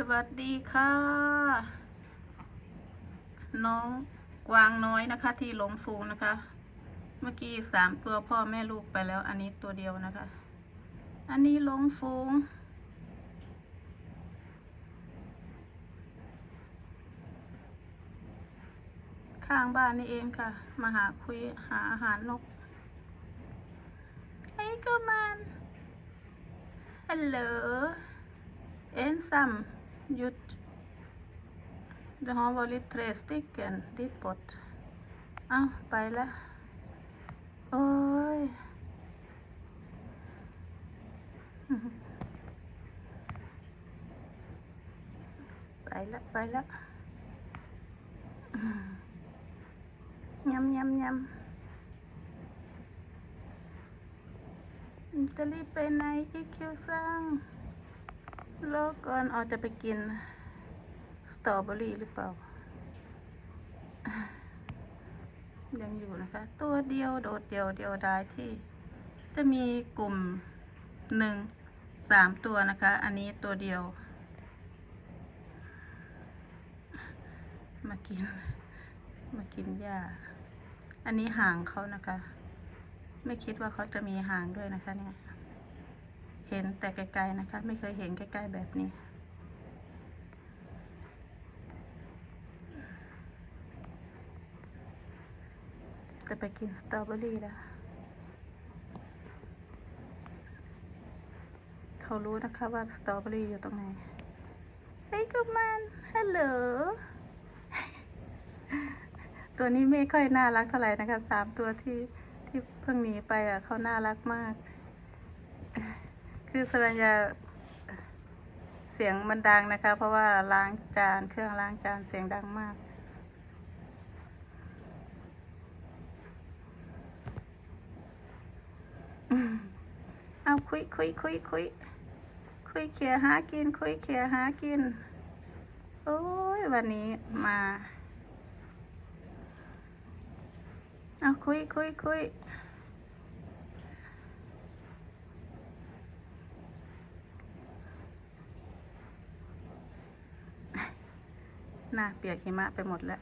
สวัสดีค่ะ น้องกวางน้อยนะคะ ที่หลงฟูงนะคะ เมื่อกี้สามตัวพ่อแม่ลูกไปแล้ว อันนี้ตัวเดียวนะคะ อันนี้หลงฟูงข้างบ้านนี่เองค่ะ มาหาคุยหาอาหารนกเฮ้ก็มันฮัลโหล ensam gjort Det har varit tre stycken ditt bort. เอ้าไปแล้วโอ้ยไป แล้วกก่อนเอาจะไปกิน สตรอเบอรี่หรือเปล่า ยังอยู่นะคะ ตัวเดียวโดดเดียวเดียวดายที่ จะมีกลุ่มหนึ่งสามตัวนะคะ อันนี้ตัวเดียว มากิน มากินหญ้า อันนี้หางเขานะคะ ไม่คิดว่าเขาจะมีหางด้วยนะคะเนี่ย เห็นแต่ไกลๆนะคะ ไม่เคยเห็นใกล้ๆแบบนี้ จะไปกินสตรอเบอรี่แล้วเขารู้นะคะว่าสตรอเบอรี่อยู่ตรงไหนเฮ้ยกุมันฮัลโหลตัวนี้ไม่ค่อยน่ารักเท่าไหร่นะคะสามตัวที่ที่เพิ่งหนีไปอะเขาน่ารักมาก คือสรัญญาเสียงมันดังนะคะ เพราะว่าล้างจานเครื่องล้างจานเสียงดังมาก เอาคุยคุยคุยคุยคุยเขียหากิน คุยเขียหากิน โอ้ยวันนี้มา เอาคุยคุยคุย น้าเปียกหิมะไปหมดแล้ว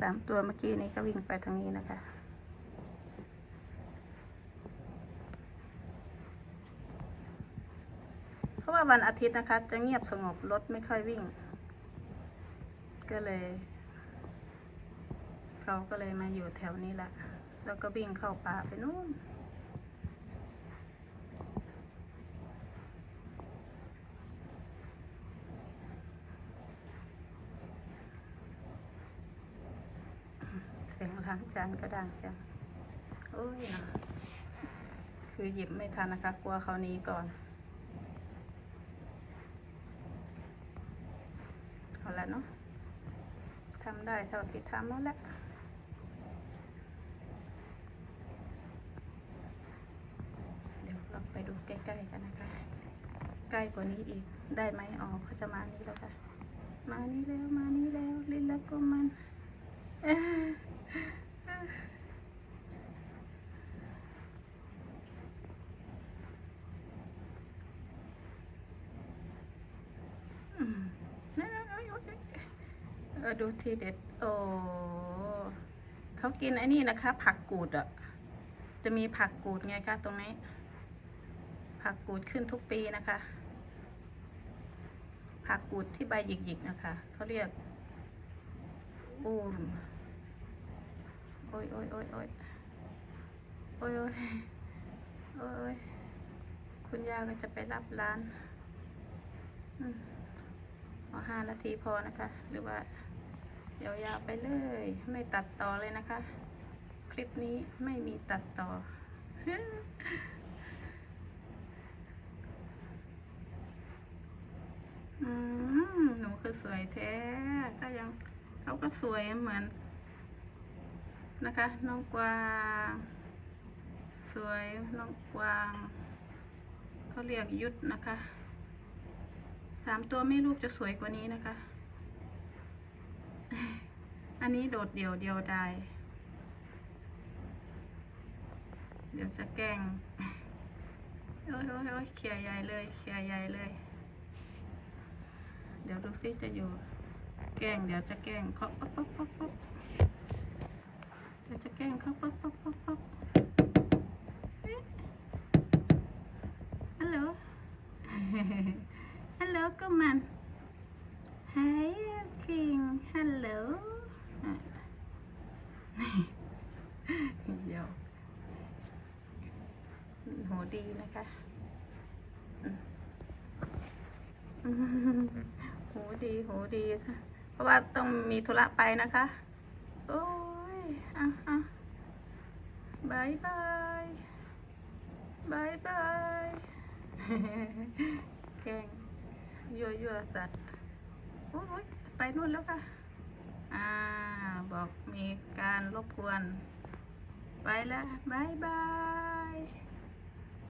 สามตัวเมื่อกี้นี้ก็วิ่งไปทางนี้นะคะ เพราะว่าวันอาทิตย์นะคะ จะเงียบสงบรถไม่ค่อยวิ่ง ก็เลยเขาก็เลยมาอยู่แถวนี้แหละ แล้วก็วิ่งเข้าป่าไปนู่น เสียง ล้างจานก็ดังจังโอ้ยนะคือหยิบไม่ทันนะคะ กลัวเขานี้ก่อน เอาละเนาะทำได้เท่าที่ทำแล้วแหละเดี๋ยวเราไปดูใกล้ๆกันนะคะ ใกล้กว่านี้อีกได้ไหมอ๋อเขาจะมานี้แล้วค่ะ มานี้แล้วมานี้แล้วลินแล้วก็มันเอ้อ เออดูทีเด็ด โอ้เขากินไอ้นี่นะคะ ผักกูดอะ จะมีผักกูดไงคะตรงนี้ ผักกูดขึ้นทุกปีนะคะ ผักกูดที่ใบหยิกๆนะคะ เขาเรียกอูม โอ้ยโอ้ยโอ้ยโอ้ยโอ้ยโอ้ยโอ้ยคุณย่าก็จะไปรับร้านอือห้านาทีพอนะคะ หรือว่ายาวๆไปเลย ไม่ตัดต่อเลยนะคะ คลิปนี้ไม่มีตัดต่อ หนูคือสวยแท้ ก็ยังเขาก็สวยเหมือน นะคะ น้องกวาง สวยน้องกวางเขาเรียกยุทธนะคะสามตัวไม่ลูกจะสวยกว่านี้นะคะ อันนี้โดดเดี่ยวเดียวดายเดี๋ยวจะแกล้งโอ้ยโอ้ยโอ้ยเขี่ยใหญ่เลยเขี่ยใหญ่เลย เดี๋ยวดูซิจะอยู่ แกล้งเดี๋ยวจะแกล้งเคาะป๊อกป๊อกป๊อกป๊อก เดี๋ยวจะแกล้งเขาป๊อกป๊อกป๊อกป๊อกเอ๊ะฮัลโหล ฮัลโหลก็มัน Hi everything Hello อ่เดี๋ยวโหดีนะคะโหดีโหดีค่ะ เพราะว่าต้องมีธุระไปนะคะ โอ้ อะอะบายบายบายบายแข่งยั่วยั่วสัตว์โอ้ยไปนู่นแล้วค่ะ อ่า บอกมีการรบกวน ไปแล้วบายบาย